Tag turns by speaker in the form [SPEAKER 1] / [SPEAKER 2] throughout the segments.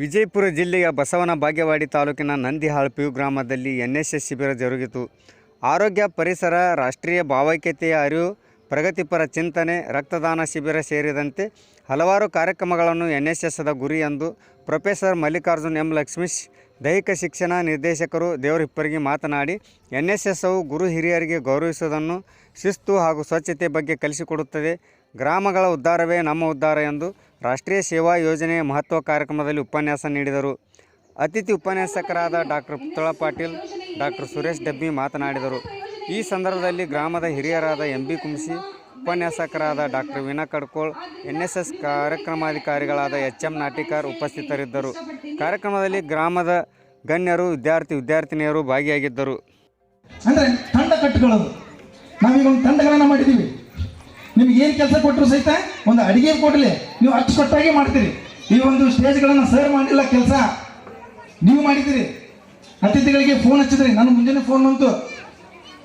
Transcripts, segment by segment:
[SPEAKER 1] ವಿಜಯಪುರ ಜಿಲ್ಲೆಯ ಬಸವನ ಬಾಗೇವಾಡಿ ತಾಲೂಕಿನ ನಂದಿಹಾಳ್ ಪಿಯು ಗ್ರಾಮದಲ್ಲಿ ಎನ್ ಎಸ್ ಎಸ್ ಶಿಬಿರ ಜರುಗಿತು. ಆರೋಗ್ಯ ಪರಿಸರ, ರಾಷ್ಟ್ರೀಯ ಭಾವೈಕ್ಯತೆಯ ಅರಿವು, ಪ್ರಗತಿಪರ ಚಿಂತನೆ, ರಕ್ತದಾನ ಶಿಬಿರ ಸೇರಿದಂತೆ ಹಲವಾರು ಕಾರ್ಯಕ್ರಮಗಳನ್ನು ಎನ್ ಎಸ್ ಎಸ್ದ ಗುರಿ ಎಂದು ಪ್ರೊಫೆಸರ್ ಮಲ್ಲಿಕಾರ್ಜುನ್ ಎಂ ಲಕ್ಷ್ಮೀಶ್, ದೈಹಿಕ ಶಿಕ್ಷಣ ನಿರ್ದೇಶಕರು ದೇವರಿಪ್ಪರಿಗೆ ಮಾತನಾಡಿ ಎನ್ ಎಸ್ ಎಸ್ಸು ಗುರು ಹಿರಿಯರಿಗೆ ಗೌರವಿಸುವುದನ್ನು ಶಿಸ್ತು ಹಾಗೂ ಸ್ವಚ್ಛತೆ ಬಗ್ಗೆ ಕಲಿಸಿಕೊಡುತ್ತದೆ. ಗ್ರಾಮಗಳ ಉದ್ಧಾರವೇ ನಮ್ಮ ಉದ್ಧಾರ ಎಂದು ರಾಷ್ಟ್ರೀಯ ಸೇವಾ ಯೋಜನೆಯ ಮಹತ್ವ ಕಾರ್ಯಕ್ರಮದಲ್ಲಿ ಉಪನ್ಯಾಸ ನೀಡಿದರು. ಅತಿಥಿ ಉಪನ್ಯಾಸಕರಾದ ಡಾಕ್ಟರ್ ಪುತ್ತಳ ಪಾಟೀಲ್, ಡಾಕ್ಟರ್ ಸುರೇಶ್ ಡಬ್ಬಿ ಮಾತನಾಡಿದರು. ಈ ಸಂದರ್ಭದಲ್ಲಿ ಗ್ರಾಮದ ಹಿರಿಯರಾದ ಎಂ ಬಿ ಕುಂಸಿ, ಉಪನ್ಯಾಸಕರಾದ doctor Veena Kadkol N S S ಕಾರ್ಯಕ್ರಮಾಧಿಕಾರಿಗಳಾದ H M Natikar ಉಪಸ್ಥಿತರಿದ್ದರು. ಕಾರ್ಯಕ್ರಮದಲ್ಲಿ ಗ್ರಾಮದ ಗಣ್ಯರು, ವಿದ್ಯಾರ್ಥಿ ವಿದ್ಯಾರ್ಥಿನಿಯರು ಭಾಗಿಯಾಗಿದ್ದರು.
[SPEAKER 2] ಅಂದ್ರೆ ತಂಡ ಕಟ್ಟಿಕೊಳ್ಳೋದು. ನಾವೀಗ ಒಂದು ತಂಡಗಳನ್ನ ಮಾಡಿದ್ದೀವಿ. ನಿಮ್ಗೆ ಏನು ಕೆಲಸ ಕೊಟ್ಟರು ಸಹಿತ ಒಂದು ಅಡಿಗೆ ಕೊಡಲಿ. ನೀವು ಅಚ್ಚುಕಟ್ಟಾಗಿ ಮಾಡ್ತೀರಿ. ಈ ಒಂದು ಸ್ಟೇಜ್ಗಳನ್ನು ಸರ್ ಮಾಡಿಲ್ಲ ಕೆಲಸ, ನೀವು ಮಾಡಿದ್ದೀರಿ. ಅತಿಥಿಗಳಿಗೆ ಫೋನ್ ಹಚ್ಚಿದ್ರಿ. ನಾನು ಮುಂಜಾನೆ ಫೋನ್ ಬಂತು.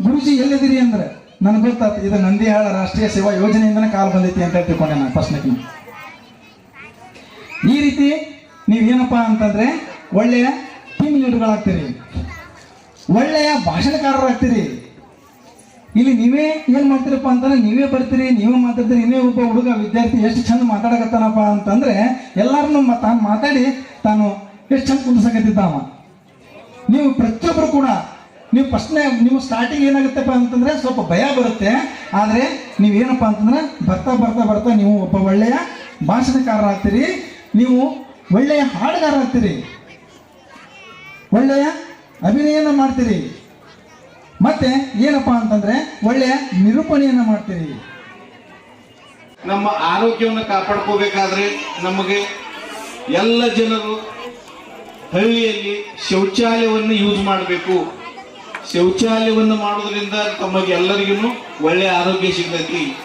[SPEAKER 2] ಗುರುಜಿ ಎಲ್ಲಿದ್ದೀರಿ ಅಂದ್ರೆ? ನನಗೆ ಗೊತ್ತಾಯ್ತು, ಇದು ನಂದಿಹಾಳ ರಾಷ್ಟ್ರೀಯ ಸೇವಾ ಯೋಜನೆಯಿಂದನೇ ಕಾಲ್ ಬಂದೈತಿ ಅಂತ ತಿಳ್ಕೊಂಡೆ ನಾನು ಫಸ್ಟ್ನಕ್ಕೆ ಈ ರೀತಿ ನೀವೇನಪ್ಪ ಅಂತಂದ್ರೆ, ಒಳ್ಳೆಯ ಟೀಮ್ ಲೀಡರ್ಗಳಾಗ್ತೀರಿ ಒಳ್ಳೆಯ ಭಾಷಣಕಾರರಾಗ್ತೀರಿ. ಇಲ್ಲಿ ನೀವೇ ಏನ್ ಮಾಡ್ತೀರಪ್ಪ ಅಂತಂದ್ರೆ ನೀವೇ ಬರ್ತೀರಿ, ನೀವೇ ಮಾತಾಡ್ತೀರಿ ಇನ್ನೇ ಒಬ್ಬ ಹುಡುಗ, ವಿದ್ಯಾರ್ಥಿ ಎಷ್ಟು ಚಂದ ಮಾತಾಡಕತ್ತಾನಪ್ಪ ಅಂತಂದ್ರೆ ಎಲ್ಲಾರನ್ನು ತಾನು ಮಾತಾಡಿ ತಾನು ಎಷ್ಟು ಚಂದ ಕುಂದಿಸಕತ್ತಿದ್ದ ಅವ ನೀವು ಪ್ರತಿಯೊಬ್ಬರು ಕೂಡ, ನೀವು ಫಸ್ಟ್ನೇ ನೀವು ಸ್ಟಾರ್ಟಿಂಗ್ ಏನಾಗುತ್ತಪ್ಪ ಅಂತಂದ್ರೆ ಸ್ವಲ್ಪ ಭಯ ಬರುತ್ತೆ. ಆದರೆ ನೀವೇನಪ್ಪ ಅಂತಂದ್ರೆ ಬರ್ತಾ ಬರ್ತಾ ಬರ್ತಾ ನೀವು ಒಬ್ಬ ಒಳ್ಳೆಯ ಭಾಷಣಕಾರರಾಗ್ತೀರಿ, ನೀವು ಒಳ್ಳೆಯ ಹಾಡುಗಾರರಾಗ್ತೀರಿ, ಒಳ್ಳೆಯ ಅಭಿನಯನ ಮಾಡ್ತೀರಿ. ಮತ್ತೆ ಏನಪ್ಪಾ ಅಂತಂದ್ರೆ ಒಳ್ಳೆಯ ನಿರೂಪಣೆಯನ್ನ ಮಾಡ್ತೀರಿ.
[SPEAKER 3] ನಮ್ಮ ಆರೋಗ್ಯವನ್ನು ಕಾಪಾಡ್ಕೋಬೇಕಾದ್ರೆ ನಮಗೆ ಎಲ್ಲ ಜನರು ಹಳ್ಳಿಯಲ್ಲಿ ಶೌಚಾಲಯವನ್ನು ಯೂಸ್ ಮಾಡಬೇಕು. ಶೌಚಾಲಯವನ್ನು ಮಾಡೋದ್ರಿಂದ ತಮಗೆ ಎಲ್ಲರಿಗೂ ಒಳ್ಳೆಯ ಆರೋಗ್ಯ ಸಿಗ್ತೈತಿ.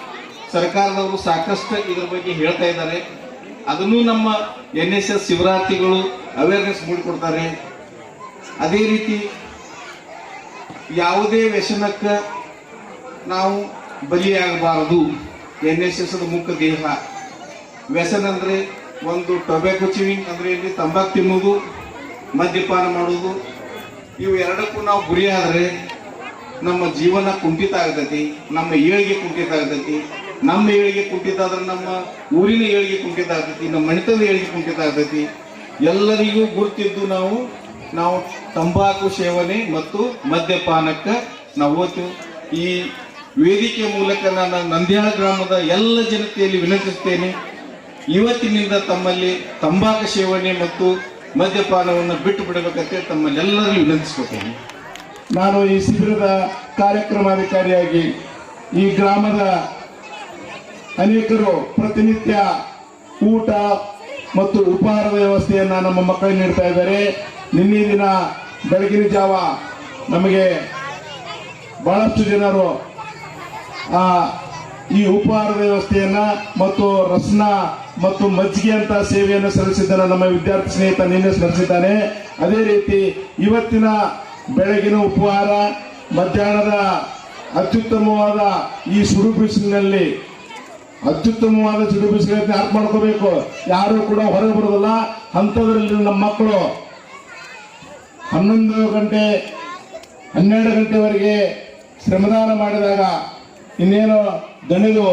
[SPEAKER 3] ಸರ್ಕಾರದವರು ಸಾಕಷ್ಟು ಇದರ ಬಗ್ಗೆ ಹೇಳ್ತಾ ಇದ್ದಾರೆ. ಅದನ್ನು ನಮ್ಮ ಎನ್ ಎಸ್ ಎಸ್ ಶಿವರಾತ್ರಿಗಳು ಅವೇರ್ನೆಸ್ ಮೂಡಿಕೊಡ್ತಾರೆ. ಅದೇ ರೀತಿ ಯಾವುದೇ ವ್ಯಸನಕ್ಕೆ ನಾವು ಬಲಿಯಾಗಬಾರದು. ಎನ್ ಎಸ್ ಎಸ್ ಮುಖ್ಯ ದೇಹ. ವ್ಯಸನ ಅಂದರೆ ಒಂದು ಟೊಬ್ಯಾಕೋ ಚಿವಿಂಗ್ ಅಂದ್ರೆ ಇಲ್ಲಿ ತಂಬಾಕು ತಿನ್ನೋದು ಮದ್ಯಪಾನ ಮಾಡುವುದು. ಇವು ಎರಡಕ್ಕೂ ನಾವು ಗುರಿಯಾದರೆ ನಮ್ಮ ಜೀವನ ಕುಂಠಿತ ಆಗತೈತಿ, ನಮ್ಮ ಏಳಿಗೆ ಕುಂಠಿತ ಆಗತೈತಿ. ನಮ್ಮ ಏಳಿಗೆ ಕುಂಠಿತ ಆದ್ರೆ ನಮ್ಮ ಊರಿನ ಏಳಿಗೆ ಕುಂಠಿತ ಆಗ್ತೈತಿ, ನಮ್ಮ ಮಣಿತದ ಏಳಿಗೆ ಕುಂಠಿತ ಆಗ್ತೈತಿ. ಎಲ್ಲರಿಗೂ ಗುರುತಿದ್ದು ನಾವು ನಾವು ತಂಬಾಕು ಸೇವನೆ ಮತ್ತು ಮದ್ಯಪಾನಕ್ಕೆ ನಾವು ಈ ವೇದಿಕೆ ಮೂಲಕ ನಾನು ನಂದ್ಯಾಳ ಗ್ರಾಮದ ಎಲ್ಲ ಜನತೆಯಲ್ಲಿ ವಿನಂತಿಸ್ತೇನೆ. ಇವತ್ತಿನಿಂದ ತಮ್ಮಲ್ಲಿ ತಂಬಾಕು ಸೇವನೆ ಮತ್ತು ಮದ್ಯಪಾನವನ್ನು ಬಿಟ್ಟು ಬಿಡಬೇಕಂತ ತಮ್ಮಲ್ಲೆಲ್ಲರಲ್ಲಿ ವಿನಂತಿಸ್ಕೊತೇನೆ.
[SPEAKER 4] ನಾನು ಈ ಶಿಬಿರದ ಕಾರ್ಯಕ್ರಮಾಧಿಕಾರಿಯಾಗಿ ಈ ಗ್ರಾಮದ ಅನೇಕರು ಪ್ರತಿನಿತ್ಯ ಊಟ ಮತ್ತು ಉಪಹಾರ ವ್ಯವಸ್ಥೆಯನ್ನು ನಮ್ಮ ಮಕ್ಕಳಿಗೆ ನೀಡ್ತಾ ಇದ್ದಾರೆ. ನಿನ್ನೆ ದಿನ ಬೆಳಗಿನ ಜಾವ ನಮಗೆ ಬಹಳಷ್ಟು ಜನರು ಈ ಉಪಹಾರ ವ್ಯವಸ್ಥೆಯನ್ನ ಮತ್ತು ರಸ್ನ ಮತ್ತು ಮಜ್ಜಿಗೆ ಅಂತ ಸೇವೆಯನ್ನು ಸಲ್ಲಿಸಿದ್ದನ್ನು ನಮ್ಮ ವಿದ್ಯಾರ್ಥಿ ಸ್ನೇಹಿತ ನಿನ್ನೆ ಸಲ್ಲಿಸಿದ್ದಾನೆ ಅದೇ ರೀತಿ ಇವತ್ತಿನ ಬೆಳಗಿನ ಉಪಹಾರ, ಮಧ್ಯಾಹ್ನದ ಅತ್ಯುತ್ತಮವಾದ ಈ ಸುಡು ಬಿಸಿಲಿನಲ್ಲಿ, ಅತ್ಯುತ್ತಮವಾದ ಸುಡು ಮಾಡ್ಕೋಬೇಕು. ಯಾರು ಕೂಡ ಹೊರಗೆ ಬರೋದಲ್ಲ ಅಂಥದ್ರಲ್ಲಿ ನಮ್ಮ ಮಕ್ಕಳು ಹನ್ನೊಂದು ಗಂಟೆ, ಹನ್ನೆರಡು ಗಂಟೆವರೆಗೆ ಶ್ರಮದಾನ ಮಾಡಿದಾಗ ಇನ್ನೇನು ದಣಿದು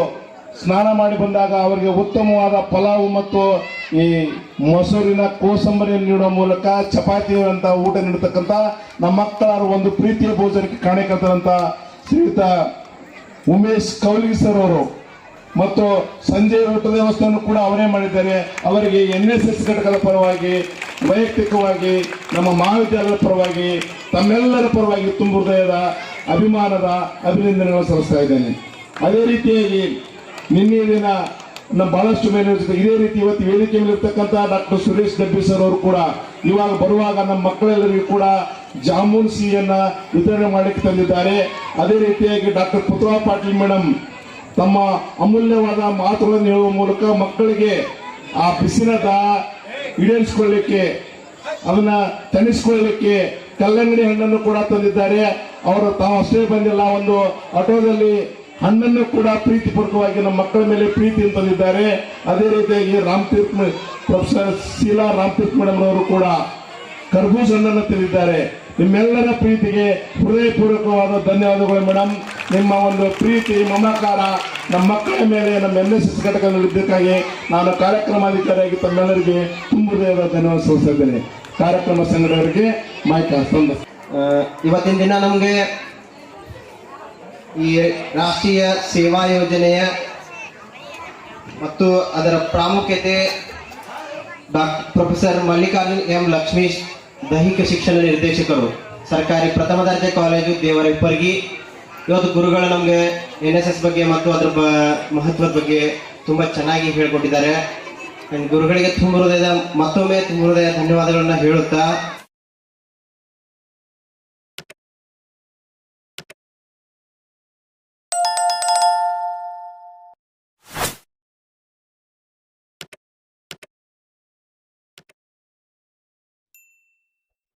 [SPEAKER 4] ಸ್ನಾನ ಮಾಡಿ ಬಂದಾಗ ಅವರಿಗೆ ಉತ್ತಮವಾದ ಪಲಾವು ಮತ್ತು ಈ ಮೊಸರಿನ ಕೋಸಂಬರಿಯನ್ನು ನೀಡುವ ಮೂಲಕ ಚಪಾತಿ ಅಂತ ಊಟ ನೀಡತಕ್ಕಂಥ ನಮ್ಮ ಮಕ್ಕಳ ಒಂದು ಪ್ರೀತಿಯ ಭೋಜನಕ್ಕೆ ಕಾಣಿಕಂತ ಶ್ರೀಯುತ ಉಮೇಶ್ ಕೌಲಿ ಸರ್ ಅವರು. ಮತ್ತು ಸಂಜೆ ಊಟದ ವ್ಯವಸ್ಥೆಯನ್ನು ಕೂಡ ಅವರೇ ಮಾಡಿದ್ದಾರೆ. ಅವರಿಗೆ ಎನ್ ಎಸ್ ಎಸ್ ಘಟಕದ ಪರವಾಗಿ, ವೈಯಕ್ತಿಕವಾಗಿ, ನಮ್ಮ ಮಹಾವಿದ್ಯಾಲಯದ ಪರವಾಗಿ, ತಮ್ಮೆಲ್ಲರ ಪರವಾಗಿ ತುಂಬ ಹೃದಯದ ಅಭಿಮಾನದ ಅಭಿನಂದನೆಗಳನ್ನು ಸಲ್ಲಿಸ್ತಾ ಇದ್ದೇನೆ. ಅದೇ ರೀತಿಯಾಗಿ ನಿನ್ನೆ ದಿನ ನಮ್ಮ ಬಹಳಷ್ಟು ಮೇಲೆ ಇದೇ ರೀತಿ ಇವತ್ತು ವೇದಿಕೆ ಮೇಲೆ ಇರ್ತಕ್ಕಂಥ ಡಾಕ್ಟರ್ ಸುರೇಶ್ ಡಬ್ಬಿ ಸರ್ ಅವರು ಕೂಡ ಇವಾಗ ಬರುವಾಗ ನಮ್ಮ ಮಕ್ಕಳೆಲ್ಲರಿಗೂ ಕೂಡ ಜಾಮೂನ್ ಸಿಹಿಯನ್ನು ವಿತರಣೆ ಮಾಡಲಿಕ್ಕೆ ತಂದಿದ್ದಾರೆ. ಅದೇ ರೀತಿಯಾಗಿ ಡಾಕ್ಟರ್ ಪುತ್ರ ಪಾಟೀಲ್ ಮೇಡಮ್ ತಮ್ಮ ಅಮೂಲ್ಯವಾದ ಮಾತುಗಳನ್ನು ಹೇಳುವ ಮೂಲಕ ಮಕ್ಕಳಿಗೆ ಆ ಬಿಸಿನದ ಈಡೇರಿಸಿಕೊಳ್ಳಲಿಕ್ಕೆ ಅದನ್ನ ತಣಿಸಿಕೊಳ್ಳಲಿಕ್ಕೆ ಕಲ್ಲಂಗಡಿ ಹಣ್ಣನ್ನು ಕೂಡ ತಂದಿದ್ದಾರೆ. ಅವರು ತಾವು ಅಷ್ಟೇ ಬಂದಿಲ್ಲ, ಒಂದು ಆಟೋದಲ್ಲಿ ಹಣ್ಣನ್ನು ಕೂಡ ಪ್ರೀತಿಪೂರ್ವಕವಾಗಿ ನಮ್ಮ ಮಕ್ಕಳ ಮೇಲೆ ಪ್ರೀತಿ ತಂದಿದ್ದಾರೆ. ಅದೇ ರೀತಿಯಾಗಿ ರಾಮತೀರ್ಥ ಪ್ರೊಫೆಸರ್ ಶೀಲಾ ರಾಮತೀರ್ಥ ಮೇಡಮ್ ಅವರು ಕೂಡ ಕರ್ಬೂಜ್ ಹಣ್ಣನ್ನು ತಿಂದಿದ್ದಾರೆ. ನಿಮ್ಮೆಲ್ಲರ ಪ್ರೀತಿಗೆ ಹೃದಯಪೂರ್ವಕವಾದ ಧನ್ಯವಾದಗಳು ಮೇಡಮ್ ನಿಮ್ಮ ಒಂದು ಪ್ರೀತಿ, ಮಮಕಾರ ನಮ್ಮ ಮಕ್ಕಳ ಮೇಲೆ, ನಮ್ಮ ಎನ್ ಎಸ್ ಎಸ್ ಘಟಕದಲ್ಲಿದ್ದಕ್ಕಾಗಿ ನಾನು ಕಾರ್ಯಕ್ರಮಾಧಿಕಾರಿಯಾಗಿ ತಮ್ಮೆಲ್ಲರಿಗೆ ತುಂಬ ಹೃದಯದ ಧನ್ಯವಾದ ಸಲ್ಲಿಸಿದ್ದೇನೆ ಕಾರ್ಯಕ್ರಮ ಸಂಘಟಕರಿಗೆ ಮಾಹಿತಿ
[SPEAKER 5] ಅಷ್ಟೊಂದು ಇವತ್ತಿನ ದಿನ ನಮಗೆ ಈ ರಾಷ್ಟ್ರೀಯ ಸೇವಾ ಯೋಜನೆಯ ಮತ್ತು ಅದರ ಪ್ರಾಮುಖ್ಯತೆ doctor professor Mallikarjun M Laxmish ದೈಹಿಕ ಶಿಕ್ಷಣ ನಿರ್ದೇಶಕರು, ಸರ್ಕಾರಿ ಪ್ರಥಮ ದರ್ಜೆ ಕಾಲೇಜು ದೇವರ ಇಪ್ಪರ್ಗಿ ಇವತ್ತು ಗುರುಗಳು ನಮಗೆ ಎನ್ ಎಸ್ ಎಸ್ ಬಗ್ಗೆ ಮತ್ತು ಅದರ ಬ, ಮಹತ್ವದ ಬಗ್ಗೆ ತುಂಬ ಚೆನ್ನಾಗಿ ಹೇಳ್ಕೊಟ್ಟಿದ್ದಾರೆ. ಆ್ಯಂಡ್ ಗುರುಗಳಿಗೆ ತುಂಬ ಹೃದಯದ, ಮತ್ತೊಮ್ಮೆ ತುಂಬ ಹೃದಯ ಧನ್ಯವಾದಗಳನ್ನ ಹೇಳುತ್ತಾ